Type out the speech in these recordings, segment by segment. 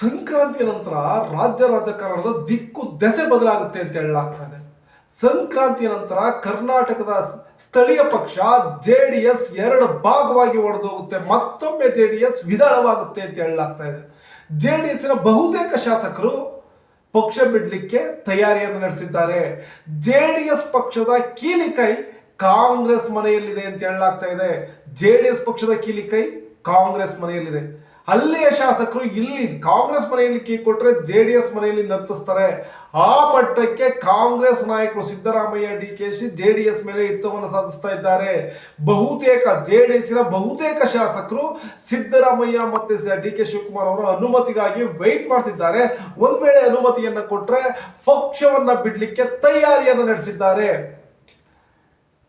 ಸಂಕ್ರಾಂತಿ ನಂತರ ರಾಜ್ಯ ರಾಜಕಾರಣದ ದಿಕ್ಕು ದೆಸೆ ಬದಲಾಗುತ್ತೆ ಅಂತ ಹೇಳಲಾಗ್ತಾ ಇದೆ. ಸಂಕ್ರಾಂತಿ ನಂತರ ಕರ್ನಾಟಕದ ಸ್ಥಳೀಯ ಪಕ್ಷ ಜೆ ಡಿ ಎಸ್ ಎರಡು ಭಾಗವಾಗಿ ಒಡೆದೋಗುತ್ತೆ. ಮತ್ತೊಮ್ಮೆ ಜೆ ಡಿ ಎಸ್ ವಿಧಾಳವಾಗುತ್ತೆ ಅಂತ ಹೇಳಲಾಗ್ತಾ ಇದೆ. ಜೆ ಡಿ ಎಸ್ನ ಬಹುತೇಕ ಶಾಸಕರು ಪಕ್ಷ ಬಿಡಲಿಕ್ಕೆ ತಯಾರಿಯನ್ನು ನಡೆಸಿದ್ದಾರೆ. ಜೆ ಡಿ ಎಸ್ ಪಕ್ಷದ ಕೀಲಿಕೈ ಕಾಂಗ್ರೆಸ್ ಮನೆಯಲ್ಲಿದೆ ಅಂತ ಹೇಳಲಾಗ್ತಾ ಇದೆ. ಜೆ ಡಿ ಎಸ್ ಪಕ್ಷದ ಕೀಲಿಕೈ ಕಾಂಗ್ರೆಸ್ ಮನೆಯಲ್ಲಿದೆ. ಅಲ್ಲಿಯ ಶಾಸಕರು ಇಲ್ಲಿ ಕಾಂಗ್ರೆಸ್ ಮನೆಯಲ್ಲಿ ಕೀ ಕೊಟ್ಟರೆ ಜೆ ಡಿ ಎಸ್ ಮನೆಯಲ್ಲಿ ನರ್ತಿಸ್ತಾರೆ. ಆ ಮಟ್ಟಕ್ಕೆ ಕಾಂಗ್ರೆಸ್ ನಾಯಕರು ಸಿದ್ದರಾಮಯ್ಯ, ಡಿ ಕೆ ಶಿ ಜೆ ಡಿ ಎಸ್ ಮೇಲೆ ಹಿಡಿತವನ್ನು ಸಾಧಿಸ್ತಾ ಇದ್ದಾರೆ. ಬಹುತೇಕ ಜೆ ಡಿ ಎಸ್ನ ಬಹುತೇಕ ಶಾಸಕರು ಸಿದ್ದರಾಮಯ್ಯ ಮತ್ತೆ ಡಿ ಕೆ ಶಿವಕುಮಾರ್ ಅವರ ಅನುಮತಿಗಾಗಿ ವೆಯ್ಟ್ ಮಾಡ್ತಿದ್ದಾರೆ. ಒಂದ್ ವೇಳೆ ಅನುಮತಿಯನ್ನ ಕೊಟ್ಟರೆ ಪಕ್ಷವನ್ನ ಬಿಡಲಿಕ್ಕೆ ತಯಾರಿಯನ್ನು ನಡೆಸಿದ್ದಾರೆ.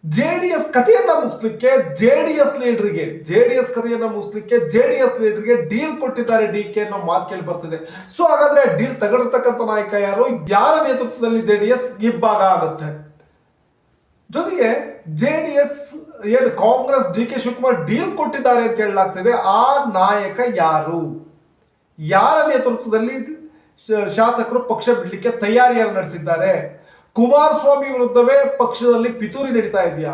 ಜೆ ಡಿ ಎಸ್ ಕಥೆಯನ್ನ ಮುಗಿಸ್ಲಿಕ್ಕೆ ಜೆ ಡಿ ಎಸ್ ಲೀಡರ್ಗೆ ಜೆ ಡಿ ಎಸ್ ಕಥೆಯನ್ನ ಮುಗಿಸ್ಲಿಕ್ಕೆ ಜೆ ಡಿ ಎಸ್ ಲೀಡರ್ಗೆ ಡೀಲ್ ಕೊಟ್ಟಿದ್ದಾರೆ ಡಿ ಕೆ ಅನ್ನೋ ಮಾತು ಕೇಳಿ ಬರ್ತಿದೆ. ಸೊ ಹಾಗಾದ್ರೆ ಡೀಲ್ ತಗೊಂಡಿರ್ತಕ್ಕಂಥ ನಾಯಕ ಯಾರು? ಯಾರ ನೇತೃತ್ವದಲ್ಲಿ ಜೆ ಡಿ ಎಸ್ ಇಬ್ಬಾಗ ಆಗುತ್ತೆ? ಜೊತೆಗೆ ಜೆ ಡಿ ಎಸ್ ಏನು Congress D K Shivakumar deal ಕೊಟ್ಟಿದ್ದಾರೆ ಅಂತ ಹೇಳಲಾಗ್ತಿದೆ, ಆ ನಾಯಕ ಯಾರು? ಯಾರ ನೇತೃತ್ವದಲ್ಲಿ ಶಾಸಕರು ಪಕ್ಷ ಬಿಡಲಿಕ್ಕೆ ತಯಾರಿಯನ್ನು ನಡೆಸಿದ್ದಾರೆ? ಕುಮಾರಸ್ವಾಮಿ ವಿರುದ್ಧವೇ ಪಕ್ಷದಲ್ಲಿ ಪಿತೂರಿ ನಡೀತಾ ಇದೆಯಾ?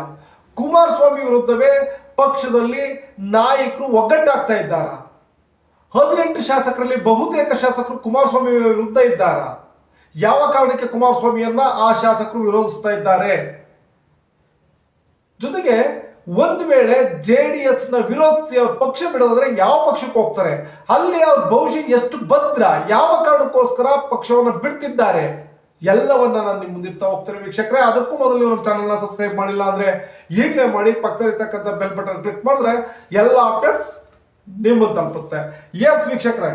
ಕುಮಾರಸ್ವಾಮಿ ವಿರುದ್ಧವೇ ಪಕ್ಷದಲ್ಲಿ ನಾಯಕರು ಒಗ್ಗಟ್ಟಾಗ್ತಾ ಇದ್ದಾರಾ? ಹದಿನೆಂಟು ಶಾಸಕರಲ್ಲಿ ಬಹುತೇಕ ಶಾಸಕರು ಕುಮಾರಸ್ವಾಮಿ ವಿರುದ್ಧ ಇದ್ದಾರಾ? ಯಾವ ಕಾರಣಕ್ಕೆ ಕುಮಾರಸ್ವಾಮಿಯನ್ನ ಆ ಶಾಸಕರು ವಿರೋಧಿಸ್ತಾ ಇದ್ದಾರೆ? ಜೊತೆಗೆ ಒಂದು ವೇಳೆ ಜೆ ಡಿ ಎಸ್ನ ವಿರೋಧಿಸಿ ಅವ್ರ ಪಕ್ಷ ಬಿಡೋದಾದ್ರೆ ಯಾವ ಪಕ್ಷಕ್ಕೆ ಹೋಗ್ತಾರೆ? ಅಲ್ಲಿ ಅವ್ರ ಭವಿಷ್ಯ ಎಷ್ಟು ಭದ್ರ? ಯಾವ ಕಾರಣಕ್ಕೋಸ್ಕರ ಪಕ್ಷವನ್ನು ಬಿಡ್ತಿದ್ದಾರೆ? ಎಲ್ಲವನ್ನ ನಾನು ನಿಮ್ಮ ಮುಂದಿರ್ತಾ ಹೋಗ್ತೇನೆ ವೀಕ್ಷಕರೇ. ಅದಕ್ಕೂ ಮೊದಲು ನಮ್ಮ ಚಾನಲ್ನ ಸಬ್ಸ್ಕ್ರೈಬ್ ಮಾಡಿಲ್ಲ ಅಂದ್ರೆ ಈಗಲೇ ಮಾಡಿ ಪಕ್ಕದಲ್ಲಿರ್ತಕ್ಕಂಥ ಬೆಲ್ ಬಟನ್ ಕ್ಲಿಕ್ ಮಾಡಿದ್ರೆ ಎಲ್ಲ ಅಪ್ಡೇಟ್ಸ್ ನಿಮ್ಮ ತಲುಪುತ್ತೆ. ಎಸ್ ವೀಕ್ಷಕರೇ.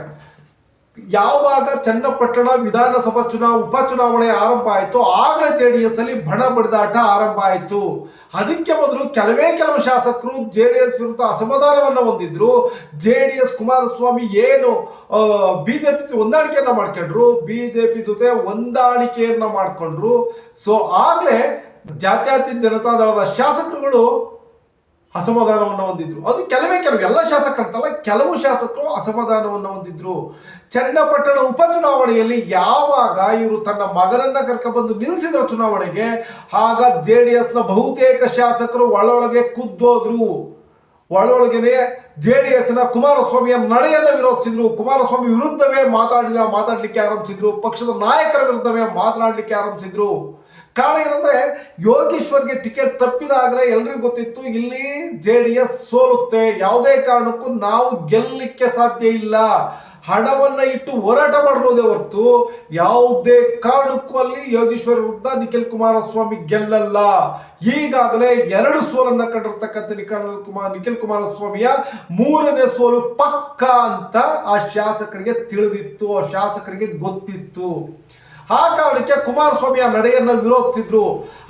ಯಾವಾಗ ಚನ್ನಪಟ್ಟಣ ವಿಧಾನಸಭಾ ಚುನಾವ ಉಪಚುನಾವಣೆ ಆರಂಭ ಆಯಿತು ಆಗಲೇ ಜೆ ಡಿ ಎಸ್ ಅಲ್ಲಿ ಬಣ ಬಡಿದಾಟ ಆರಂಭ ಆಯಿತು. ಅದಕ್ಕೆ ಮೊದಲು ಕೆಲವೇ ಕೆಲವು ಶಾಸಕರು ಜೆ ಡಿ ಎಸ್ ವಿರುದ್ಧ ಅಸಮಾಧಾನವನ್ನು ಹೊಂದಿದ್ರು. ಜೆ ಡಿ ಎಸ್ ಕುಮಾರಸ್ವಾಮಿ ಏನು ಬಿಜೆಪಿ ಹೊಂದಾಣಿಕೆಯನ್ನು ಮಾಡ್ಕೊಂಡ್ರು. ಬಿಜೆಪಿ ಜೊತೆ ಹೊಂದಾಣಿಕೆಯನ್ನು ಮಾಡ್ಕೊಂಡ್ರು. ಸೊ ಆಗ್ಲೇ ಜಾತ್ಯತೀತ ಜನತಾದಳದ ಶಾಸಕರುಗಳು ಅಸಮಾಧಾನವನ್ನು ಹೊಂದಿದ್ರು. ಅದು ಕೆಲವೇ ಕೆಲವು, ಎಲ್ಲ ಶಾಸಕರಂತಲ್ಲ, ಕೆಲವು ಶಾಸಕರು ಅಸಮಾಧಾನವನ್ನು ಹೊಂದಿದ್ರು. ಚನ್ನಪಟ್ಟಣ ಉಪಚುನಾವಣೆಯಲ್ಲಿ ಯಾವಾಗ ಇವರು ತನ್ನ ಮಗನನ್ನ ಕರ್ಕೊಂಡ್ಬಂದು ನಿಲ್ಲಿಸಿದ್ರು ಚುನಾವಣೆಗೆ, ಆಗ ಜೆ ಡಿ ಎಸ್ನ ಬಹುತೇಕ ಶಾಸಕರು ಒಳೊಳಗೆ ಕುದ್ದೋದ್ರು. ಒಳೊಳಗೆನೆ ಜೆ ಡಿ ಎಸ್ನ ಕುಮಾರಸ್ವಾಮಿಯ ನಡೆಯನ್ನು ವಿರೋಧಿಸಿದ್ರು. ಕುಮಾರಸ್ವಾಮಿ ವಿರುದ್ಧವೇ ಮಾತಾಡಿದ, ಮಾತಾಡಲಿಕ್ಕೆ ಆರಂಭಿಸಿದ್ರು. ಪಕ್ಷದ ನಾಯಕರ ವಿರುದ್ಧವೇ ಮಾತನಾಡಲಿಕ್ಕೆ ಆರಂಭಿಸಿದ್ರು. ಕಾರಣ ಏನಂದ್ರೆ ಯೋಗೀಶ್ವರ್ಗೆ ಟಿಕೆಟ್ ತಪ್ಪಿದಾಗಲೇ ಎಲ್ರಿಗೂ ಗೊತ್ತಿತ್ತು, ಇಲ್ಲಿ ಜೆ ಡಿ ಎಸ್ ಸೋಲುತ್ತೆ. ಯಾವುದೇ ಕಾರಣಕ್ಕೂ ನಾವು ಗೆಲ್ಲಲಿಕ್ಕೆ ಸಾಧ್ಯ ಇಲ್ಲ. ಹಣವನ್ನ ಇಟ್ಟು ಹೋರಾಟ ಮಾಡ್ಬೋದೇ ಹೊರತು ಯಾವುದೇ ಕಾರಣಕ್ಕೂ ಅಲ್ಲಿ ಯೋಗೇಶ್ವರ್ ವಿರುದ್ಧ ನಿಖಿಲ್ ಕುಮಾರಸ್ವಾಮಿ ಗೆಲ್ಲಲ್ಲ. ಈಗಾಗಲೇ ಎರಡು ಸೋಲನ್ನ ಕಂಡಿರ್ತಕ್ಕಂಥ ನಿಖಿಲ್ ಕುಮಾರ್ ನಿಖಿಲ್ ಕುಮಾರಸ್ವಾಮಿಯ ಮೂರನೇ ಸೋಲು ಪಕ್ಕ ಅಂತ ಆ ಶಾಸಕರಿಗೆ ತಿಳಿದಿತ್ತು, ಆ ಶಾಸಕರಿಗೆ ಗೊತ್ತಿತ್ತು. ಆ ಕಾರಣಕ್ಕೆ ಕುಮಾರಸ್ವಾಮಿ ಆ ನಡೆಯನ್ನು ವಿರೋಧಿಸಿದ್ರು.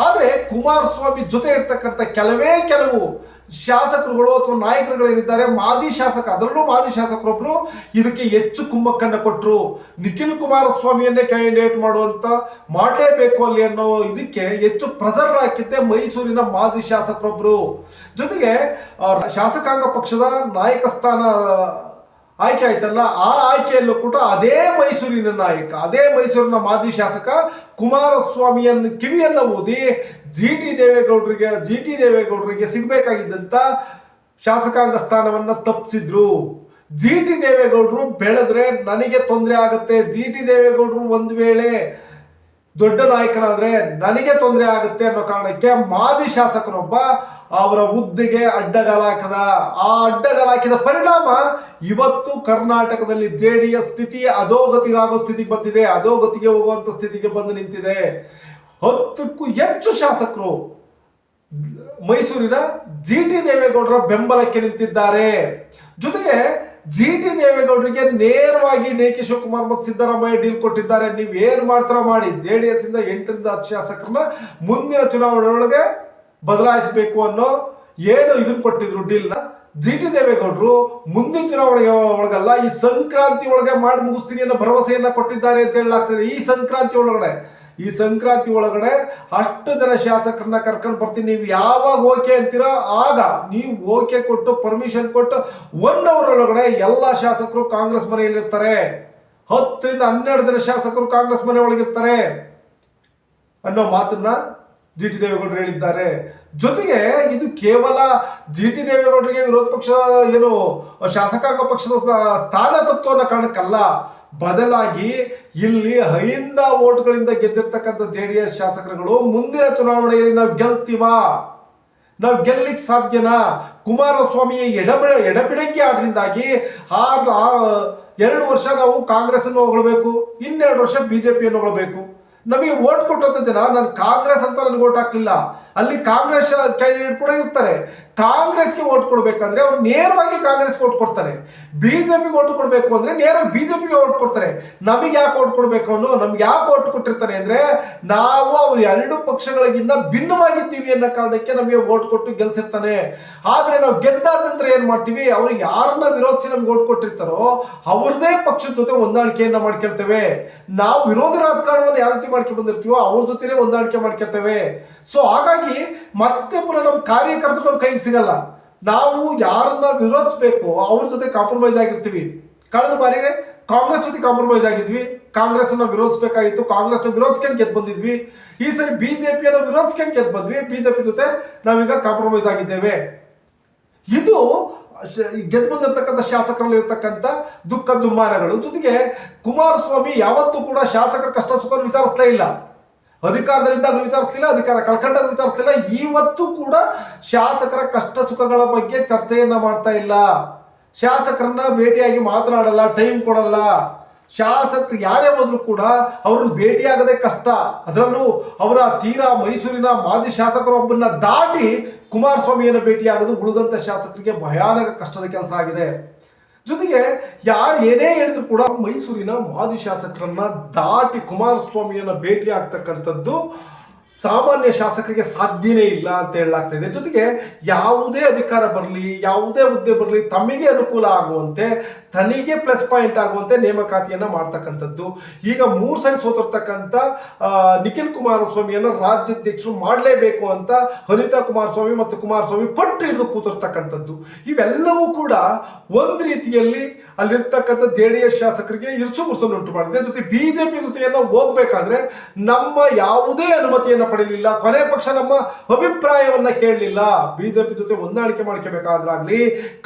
ಆದರೆ ಕುಮಾರಸ್ವಾಮಿ ಜೊತೆ ಇರ್ತಕ್ಕಂಥ ಕೆಲವೇ ಕೆಲವು ಶಾಸಕರುಗಳು ಅಥವಾ ನಾಯಕರುಗಳೇನಿದ್ದಾರೆ, ಮಾಜಿ ಶಾಸಕ, ಅದರಲ್ಲೂ ಮಾಜಿ ಶಾಸಕರೊಬ್ಬರು ಇದಕ್ಕೆ ಹೆಚ್ಚು ಕುಂಭಕ್ಕನ್ನು ಕೊಟ್ಟರು ನಿಖಿಲ್ ಕುಮಾರಸ್ವಾಮಿಯನ್ನೇ ಕ್ಯಾಂಡಿಡೇಟ್ ಮಾಡುವಂತ ಮಾಡಲೇಬೇಕು ಅಲ್ಲಿ ಅನ್ನೋ ಇದಕ್ಕೆ ಹೆಚ್ಚು ಪ್ರೆಸರ್ ಹಾಕಿದ್ದೆ ಮೈಸೂರಿನ ಮಾಜಿ ಶಾಸಕರೊಬ್ಬರು ಜೊತೆಗೆ ಶಾಸಕಾಂಗ ಪಕ್ಷದ ನಾಯಕ ಸ್ಥಾನ ಆಯ್ಕೆ ಆಯ್ತಲ್ಲ? ಆ ಆಯ್ಕೆಯಲ್ಲೂ ಕೂಡ ಅದೇ ಮೈಸೂರಿನ ನಾಯಕ, ಅದೇ ಮೈಸೂರಿನ ಮಾಜಿ ಶಾಸಕ ಕುಮಾರಸ್ವಾಮಿಯನ್ನು ಕಿವಿಯನ್ನು ಓದಿ ಜಿ ಟಿ ದೇವೇಗೌಡರಿಗೆ ಜಿ ಟಿ ದೇವೇಗೌಡರಿಗೆ ಸಿಗಬೇಕಾಗಿದ್ದಂಥ ಶಾಸಕಾಂಗ ಸ್ಥಾನವನ್ನ ತಪ್ಪಿಸಿದ್ರು ಜಿ ಟಿ ದೇವೇಗೌಡರು ಬೆಳೆದ್ರೆ ನನಗೆ ತೊಂದರೆ ಆಗುತ್ತೆ. ಜಿ ಟಿ ದೇವೇಗೌಡರು ಒಂದು ವೇಳೆ ದೊಡ್ಡ ನಾಯಕನಾದ್ರೆ ನನಗೆ ತೊಂದರೆ ಆಗುತ್ತೆ ಅನ್ನೋ ಕಾರಣಕ್ಕೆ ಮಾಜಿ ಶಾಸಕನೊಬ್ಬ ಅವರ ಹುದ್ದೆಗೆ ಅಡ್ಡಗಾಲ ಹಾಕದ ಆ ಅಡ್ಡಗಾಲ ಹಾಕಿದ ಪರಿಣಾಮ ಇವತ್ತು ಕರ್ನಾಟಕದಲ್ಲಿ ಜೆ ಡಿ ಎಸ್ ಸ್ಥಿತಿ ಅಧೋಗತಿಗಾಗೋ ಸ್ಥಿತಿಗೆ ಬಂದಿದೆ. ಅಧೋಗತಿಗೆ ಹೋಗುವಂಥ ಸ್ಥಿತಿಗೆ ಬಂದು ನಿಂತಿದೆ. ಹತ್ತಕ್ಕೂ ಹೆಚ್ಚು ಶಾಸಕರು ಮೈಸೂರಿನ ಜಿ ಟಿ ದೇವೇಗೌಡರ ಬೆಂಬಲಕ್ಕೆ ನಿಂತಿದ್ದಾರೆ. ಜೊತೆಗೆ ಜಿ ಟಿ ದೇವೇಗೌಡರಿಗೆ ನೇರವಾಗಿ ಡಿ ಕೆ ಶಿವಕುಮಾರ್ ಮತ್ತು ಸಿದ್ದರಾಮಯ್ಯ ಡೀಲ್ ಕೊಟ್ಟಿದ್ದಾರೆ. ನೀವು ಏನು ಮಾಡ್ತಾರ ಮಾಡಿ. ಜೆ ಡಿ ಎಸ್ ಇಂದ ಎಂಟರಿಂದ ಹತ್ತು ಶಾಸಕರನ್ನ ಮುಂದಿನ ಚುನಾವಣೆ ಒಳಗೆ ಬದಲಾಯಿಸಬೇಕು ಅನ್ನೋ ಏನು ಇದನ್ನು ಕೊಟ್ಟಿದ್ರು ಡೀಲ್ನ ಜಿ ಟಿ ದೇವೇಗೌಡರು ಮುಂದಿನ ಚುನಾವಣೆ ಒಳಗಲ್ಲ, ಈ ಸಂಕ್ರಾಂತಿ ಒಳಗೆ ಮಾಡಿ ಮುಗಿಸ್ತೀನಿ ಅನ್ನೋ ಭರವಸೆಯನ್ನ ಕೊಟ್ಟಿದ್ದಾರೆ ಅಂತ ಹೇಳಲಾಗ್ತದೆ. ಈ ಸಂಕ್ರಾಂತಿ ಒಳಗಡೆ, ಈ ಸಂಕ್ರಾಂತಿ ಒಳಗಡೆ ಅಷ್ಟು ಜನ ಶಾಸಕರನ್ನ ಕರ್ಕೊಂಡು ಬರ್ತೀನಿ. ನೀವು ಯಾವಾಗ ಓಕೆ ಅಂತೀರೋ ಆಗ ನೀವು ಓಕೆ ಕೊಟ್ಟು ಪರ್ಮಿಷನ್ ಕೊಟ್ಟು ಒನ್ ಅವರ್ ಒಳಗಡೆ ಎಲ್ಲ ಶಾಸಕರು ಕಾಂಗ್ರೆಸ್ ಮನೆಯಲ್ಲಿರ್ತಾರೆ. ಹತ್ತರಿಂದ ಹನ್ನೆರಡು ಜನ ಶಾಸಕರು ಕಾಂಗ್ರೆಸ್ ಮನೆ ಒಳಗಿರ್ತಾರೆ ಅನ್ನೋ ಮಾತನ್ನ ಜಿ ಟಿ ದೇವೇಗೌಡರು ಹೇಳಿದ್ದಾರೆ. ಜೊತೆಗೆ ಇದು ಕೇವಲ ಜಿ ಟಿ ದೇವೇಗೌಡರಿಗೆ ವಿರೋಧ ಪಕ್ಷ ಏನು ಶಾಸಕಾಂಗ ಪಕ್ಷದ ಸ್ಥಾನ ತತ್ವ ಅನ್ನೋ ಕಾರಣಕ್ಕಲ್ಲ. ಬದಲಾಗಿ ಇಲ್ಲಿ ಹೈಂದ ಓಟ್ಗಳಿಂದ ಗೆದ್ದಿರ್ತಕ್ಕಂಥ ಜೆ ಡಿ ಎಸ್ ಶಾಸಕರುಗಳು ಮುಂದಿನ ಚುನಾವಣೆಯಲ್ಲಿ ನಾವು ಗೆಲ್ತೀವ? ನಾವು ಗೆಲ್ಲಿಕ್ ಸಾಧ್ಯನಾ? ಕುಮಾರಸ್ವಾಮಿ ಎಡಬಿಡ, ಎಡಬಿಡಂಗಿ ಆಟದಿಂದಾಗಿ ಆರು ಎರಡು ವರ್ಷ ನಾವು ಕಾಂಗ್ರೆಸ್ ಅನ್ನು ಹೊಗಳಬೇಕು, ಇನ್ನೆರಡು ವರ್ಷ ಬಿಜೆಪಿಯನ್ನು ಹೊಗಳಬೇಕು. ನಮಗೆ ಓಟ್ ಕೊಟ್ಟಂತ ಜನ ನಾನು ಕಾಂಗ್ರೆಸ್ ಅಂತ ನನಗೆ ಓಟ್ ಹಾಕ್ಲಿಲ್ಲ. ಅಲ್ಲಿ ಕಾಂಗ್ರೆಸ್ ಕ್ಯಾಂಡಿಡೇಟ್ ಕೂಡ ಇರ್ತಾರೆ. ಕಾಂಗ್ರೆಸ್ಗೆ ಓಟ್ ಕೊಡಬೇಕಂದ್ರೆ ಅವ್ರು ನೇರವಾಗಿ ಕಾಂಗ್ರೆಸ್ಗೆ ಓಟ್ ಕೊಡ್ತಾರೆ. ಬಿಜೆಪಿ ಓಟ್ ಕೊಡಬೇಕು ಅಂದ್ರೆ ನೇರವಾಗಿ ಬಿಜೆಪಿ ಓಟ್ ಕೊಡ್ತಾರೆ. ನಮಗೆ ಯಾಕೆ ಓಟ್ ಕೊಡಬೇಕು ಅನ್ನೋ, ನಮ್ಗೆ ಯಾಕೆ ಓಟ್ ಕೊಟ್ಟಿರ್ತಾರೆ ಅಂದ್ರೆ ನಾವು ಅವ್ರು ಎರಡು ಪಕ್ಷಗಳಿಗಿನ್ನ ಭಿನ್ನವಾಗಿದ್ದೀವಿ ಅನ್ನೋ ಕಾರಣಕ್ಕೆ ನಮಗೆ ಓಟ್ ಕೊಟ್ಟು ಗೆಲ್ಸಿರ್ತಾನೆ. ಆದರೆ ನಾವು ಗೆದ್ದಾದ ನಂತರ ಏನ್ ಮಾಡ್ತೀವಿ? ಅವ್ರು ಯಾರನ್ನ ವಿರೋಧಿಸಿ ನಮ್ಗೆ ಓಟ್ ಕೊಟ್ಟಿರ್ತಾರೋ ಅವ್ರದೇ ಪಕ್ಷದ ಜೊತೆ ಹೊಂದಾಣಿಕೆಯನ್ನು ಮಾಡ್ಕೊಳ್ತೇವೆ. ನಾವು ವಿರೋಧಿ ರಾಜಕಾರಣವನ್ನು ಯಾವ ರೀತಿ ಮಾಡ್ಕೊಂಡು ಬಂದಿರ್ತೀವೋ ಅವ್ರ ಜೊತೆನೇ ಹೊಂದಾಣಿಕೆ ಮಾಡ್ಕೊಳ್ತೇವೆ. ಸೊ ಹಾಗಾಗಿ ಮತ್ತೆ ಪುನಃ ನಮ್ಮ ಕಾರ್ಯಕರ್ತರು ನಮ್ಮ ಕೈಗೆ ಸಿಗಲ್ಲ. ನಾವು ಯಾರನ್ನ ವಿರೋಧಿಸ್ಬೇಕು ಅವ್ರ ಜೊತೆ ಕಾಂಪ್ರಮೈಸ್ ಆಗಿರ್ತೀವಿ. ಕಳೆದ ಬಾರಿಗೆ ಕಾಂಗ್ರೆಸ್ ಜೊತೆ ಕಾಂಪ್ರಮೈಸ್ ಆಗಿದ್ವಿ. ಕಾಂಗ್ರೆಸ್ ಅನ್ನ ವಿರೋಧಿಸಬೇಕಾಗಿತ್ತು. ಕಾಂಗ್ರೆಸ್ ವಿರೋಧಿಸ್ಕೊಂಡು ಗೆದ್ದು ಬಂದಿದ್ವಿ. ಈ ಸರಿ ಬಿಜೆಪಿಯನ್ನು ವಿರೋಧಿಸ್ಕೊಂಡು ಗೆದ್ದು ಬಂದ್ವಿ. ಬಿಜೆಪಿ ಜೊತೆ ನಾವೀಗ ಕಾಂಪ್ರಮೈಸ್ ಆಗಿದ್ದೇವೆ. ಇದು ಗೆದ್ದು ಬಂದಿರತಕ್ಕಂಥ ಶಾಸಕರಲ್ಲಿ ಇರತಕ್ಕಂಥ ದುಃಖ ದುಮ್ಮಾನಗಳು. ಜೊತೆಗೆ ಕುಮಾರಸ್ವಾಮಿ ಯಾವತ್ತೂ ಕೂಡ ಶಾಸಕರ ಕಷ್ಟ ಸುಖ ವಿಚಾರಿಸ್ತಾ ಇಲ್ಲ. ಅಧಿಕಾರದಲ್ಲಿದ್ದಾಗ ವಿಚಾರಿಸ್ತಿಲ್ಲ ಅಧಿಕಾರ ಕಳ್ಕಂಡಾಗ ವಿಚಾರಿಸ್ತಿಲ್ಲ ಇವತ್ತು ಕೂಡ ಶಾಸಕರ ಕಷ್ಟ ಸುಖಗಳ ಬಗ್ಗೆ ಚರ್ಚೆಯನ್ನ ಮಾಡ್ತಾ ಇಲ್ಲ. ಶಾಸಕರನ್ನ ಭೇಟಿಯಾಗಿ ಮಾತನಾಡಲ್ಲ ಟೈಮ್ ಕೊಡಲ್ಲ. ಶಾಸಕರು ಯಾರೇ ಬಂದರೂ ಕೂಡ ಅವ್ರನ್ನ ಭೇಟಿಯಾಗದೆ ಕಷ್ಟ. ಅದರಲ್ಲೂ ಅವರ ತೀರಾ ಮೈಸೂರಿನ ಮಾಜಿ ಶಾಸಕರೊಬ್ಬನ್ನ ದಾಟಿ ಕುಮಾರಸ್ವಾಮಿಯನ್ನು ಭೇಟಿಯಾಗೋದು ಉಳಿದಂತ ಶಾಸಕರಿಗೆ ಭಯಾನಕ ಕಷ್ಟದ ಕೆಲಸ ಆಗಿದೆ. ಜೊತೆಗೆ ಯಾರು ಏನೇ ಹೇಳಿದ್ರು ಕೂಡ ಮೈಸೂರಿನ ಮಾಜಿ ಶಾಸಕರನ್ನ ದಾಟಿ ಕುಮಾರಸ್ವಾಮಿಯನ್ನ ಭೇಟಿ ಆಗ್ತಕ್ಕಂಥದ್ದು ಸಾಮಾನ್ಯ ಶಾಸಕರಿಗೆ ಸಾಧ್ಯನೇ ಇಲ್ಲ ಅಂತ ಹೇಳಲಾಗ್ತಾ ಇದೆ. ಜೊತೆಗೆ ಯಾವುದೇ ಅಧಿಕಾರ ಬರಲಿ, ಯಾವುದೇ ಹುದ್ದೆ ಬರಲಿ ತಮಗೆ ಅನುಕೂಲ ಆಗುವಂತೆ ತನಿಗೆ ಪ್ಲಸ್ ಪಾಯಿಂಟ್ ಆಗುವಂತೆ ನೇಮಕಾತಿಯನ್ನು ಮಾಡ್ತಕ್ಕಂಥದ್ದು. ಈಗ ಮೂರು ಸರಿ ಸೋತಿರ್ತಕ್ಕಂಥ ನಿಖಿಲ್ ಕುಮಾರಸ್ವಾಮಿಯನ್ನು ರಾಜ್ಯಾಧ್ಯಕ್ಷರು ಮಾಡಲೇಬೇಕು ಅಂತ ಅನಿತಾ ಕುಮಾರಸ್ವಾಮಿ ಮತ್ತು ಕುಮಾರಸ್ವಾಮಿ ಪಟ್ಟು ಹಿಡಿದು ಕೂತಿರ್ತಕ್ಕಂಥದ್ದು. ಇವೆಲ್ಲವೂ ಕೂಡ ಒಂದು ರೀತಿಯಲ್ಲಿ ಅಲ್ಲಿರ್ತಕ್ಕಂಥ ಜೆ ಡಿ ಎಸ್ ಶಾಸಕರಿಗೆ ಇರ್ಸು ಮುರ್ಸನ್ನು ಉಂಟು ಮಾಡಿದೆ. ಜೊತೆ ಬಿಜೆಪಿ ಜೊತೆಯನ್ನು ಹೋಗ್ಬೇಕಾದ್ರೆ ನಮ್ಮ ಯಾವುದೇ ಅನುಮತಿಯನ್ನು ಪಡೆಯಲಿಲ್ಲ ಕೊನೆ ಪಕ್ಷ ನಮ್ಮ ಅಭಿಪ್ರಾಯವನ್ನ ಕೇಳಲಿಲ್ಲ. ಬಿಜೆಪಿ ಜೊತೆ ಹೊಂದಾಣಿಕೆ ಮಾಡ್ಕೋಬೇಕಾದ್ರಾಗ್ಲಿ,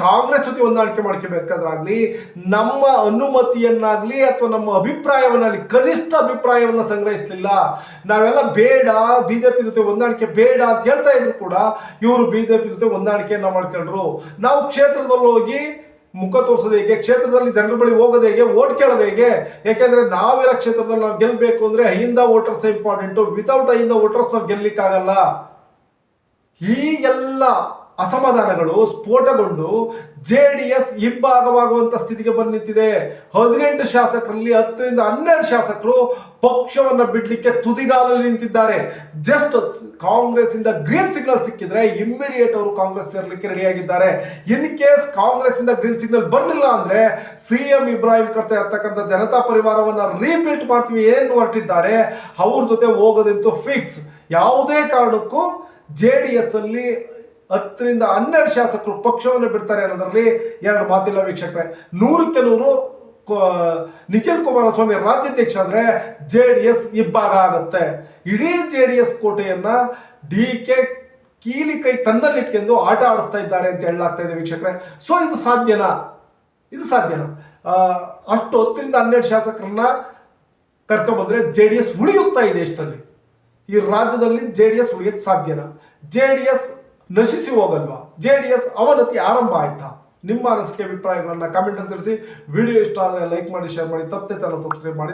ಕಾಂಗ್ರೆಸ್ ಜೊತೆ ಹೊಂದಾಣಿಕೆ ಮಾಡ್ಕೋಬೇಕಾದ್ರಾಗ್ಲಿ ನಮ್ಮ ಅನುಮತಿಯನ್ನಾಗಲಿ ಅಥವಾ ನಮ್ಮ ಅಭಿಪ್ರಾಯವನ್ನಾಗಲಿ, ಕನಿಷ್ಠ ಅಭಿಪ್ರಾಯವನ್ನು ಸಂಗ್ರಹಿಸಲಿಲ್ಲ. ನಾವೆಲ್ಲ ಬೇಡ ಬಿ ಜೆ ಪಿ ಜೊತೆ ಹೊಂದಾಣಿಕೆ ಬೇಡ ಅಂತ ಹೇಳ್ತಾ ಇದ್ರು ಕೂಡ ಇವರು ಬಿ ಜೆ ಪಿ ಜೊತೆ ಹೊಂದಾಣಿಕೆಯನ್ನು ಮಾಡ್ಕೊಂಡ್ರು. ನಾವು ಕ್ಷೇತ್ರದಲ್ಲಿ ಹೋಗಿ ಮುಖ ತೋರಿಸೋದು ಹೇಗೆ, ಕ್ಷೇತ್ರದಲ್ಲಿ ಜನರ ಬಳಿ ಹೋಗೋದು ಹೇಗೆ ಓಟ್ ಕೇಳೋದು ಹೇಗೆ? ಯಾಕೆಂದ್ರೆ ನಾವಿರೋ ಕ್ಷೇತ್ರದಲ್ಲಿ ನಾವು ಗೆಲ್ಲಬೇಕು ಅಂದ್ರೆ Ahinda voters important without Ahinda voters ನಾವು ಗೆಲ್ಲಿಕ್ಕಾಗಲ್ಲ. ಈ ಎಲ್ಲ ಅಸಮಾಧಾನಗಳು ಸ್ಫೋಟಗೊಂಡು ಜೆ ಡಿ ಎಸ್ ಇಬ್ಬಾಗವಾಗುವಂತ ಸ್ಥಿತಿಗೆ ಬಂದು ನಿಂತಿದೆ ಹದಿನೆಂಟು ಶಾಸಕರಲ್ಲಿ ಹತ್ತರಿಂದ ಹನ್ನೆರಡು ಶಾಸಕರು ಪಕ್ಷವನ್ನು ಬಿಡ್ಲಿಕ್ಕೆ ತುದಿಗಾಲಲ್ಲಿ ನಿಂತಿದ್ದಾರೆ. ಜಸ್ಟ್ ಕಾಂಗ್ರೆಸ್ ಇಂದ ಗ್ರೀನ್ ಸಿಗ್ನಲ್ ಸಿಕ್ಕಿದ್ರೆ ಇಮ್ಮಿಡಿಯೇಟ್ ಅವರು ಕಾಂಗ್ರೆಸ್ ಸೇರ್ಲಿಕ್ಕೆ ರೆಡಿಯಾಗಿದ್ದಾರೆ. ಇನ್ ಕೇಸ್ ಕಾಂಗ್ರೆಸ್ ಇಂದ ಗ್ರೀನ್ ಸಿಗ್ನಲ್ ಬರಲಿಲ್ಲ ಅಂದ್ರೆ ಸಿ ಎಂ ಇಬ್ರಾಹಿಂ ಕರ್ತ ಇರ್ತಕ್ಕಂಥ ಜನತಾ ಪರಿವಾರವನ್ನ ರೀಬಿಲ್ಟ್ ಮಾಡ್ತೀವಿ ಏನು ಹೊರಟಿದ್ದಾರೆ. ಅವ್ರ ಜೊತೆ ಹೋಗೋದಂತೂ ಫಿಕ್ಸ್ ಯಾವುದೇ ಕಾರಣಕ್ಕೂ ಜೆ ಡಿ ಎಸ್ ಅಲ್ಲಿ ಹತ್ತರಿಂದ ಹನ್ನೆರಡು ಶಾಸಕರು ಪಕ್ಷವನ್ನು ಬಿಡ್ತಾರೆ ಅನ್ನೋದರಲ್ಲಿ ಎರಡು ಮಾತಿಲ್ಲ ವೀಕ್ಷಕರೇ. ನೂರಕ್ಕೆ ನೂರು ನಿಖಿಲ್ ಕುಮಾರಸ್ವಾಮಿ ರಾಜ್ಯಾಧ್ಯಕ್ಷ ಅಂದರೆ ಜೆ ಡಿ ಎಸ್ ಇಬ್ಬಾಗ ಆಗುತ್ತೆ. ಇಡೀ ಜೆ ಡಿ ಎಸ್ ಕೋಟೆಯನ್ನ ಡಿ ಕೆ ಕೀಲಿ ಕೈ ತನ್ನಲ್ಲಿಟ್ಕೊಂಡು ಆಟ ಆಡಿಸ್ತಾ ಇದ್ದಾರೆ ಅಂತ ಹೇಳಲಾಗ್ತಾ ಇದೆ ವೀಕ್ಷಕರೇ. ಸೊ ಇದು ಸಾಧ್ಯನಾ? ಇದು ಸಾಧ್ಯನಾ? ಅಷ್ಟು ಹತ್ತರಿಂದ ಹನ್ನೆರಡು ಶಾಸಕರನ್ನ ಕರ್ಕೊಂಬಂದ್ರೆ ಜೆ ಡಿ ಎಸ್ ಉಳಿಯುತ್ತಾ ಇದೆ ದೇಶದಲ್ಲಿ? ಈ ರಾಜ್ಯದಲ್ಲಿ ಜೆ ಡಿ ಎಸ್ ಉಳಿಯಕ್ಕೆ ಸಾಧ್ಯನಾ? ಜೆ ಡಿ ಎಸ್ ನಶಿಸಿ ಹೋಗಲ್ವಾ ಜೆ ಡಿ ಎಸ್ ಅವನತಿ ಆರಂಭ ಆಯ್ತಾ? ನಿಮ್ಮ ಅನಿಸಿಕೆ ಅಭಿಪ್ರಾಯಗಳನ್ನ ಕಮೆಂಟ್ ತಿಳಿಸಿ. ವಿಡಿಯೋ ಇಷ್ಟ ಆದರೆ ಲೈಕ್ ಮಾಡಿ ಶೇರ್ ಮಾಡಿ. ತಪ್ಪದೆ ಚಾನಲ್ ಸಬ್ಸ್ಕ್ರೈಬ್ ಮಾಡಿ.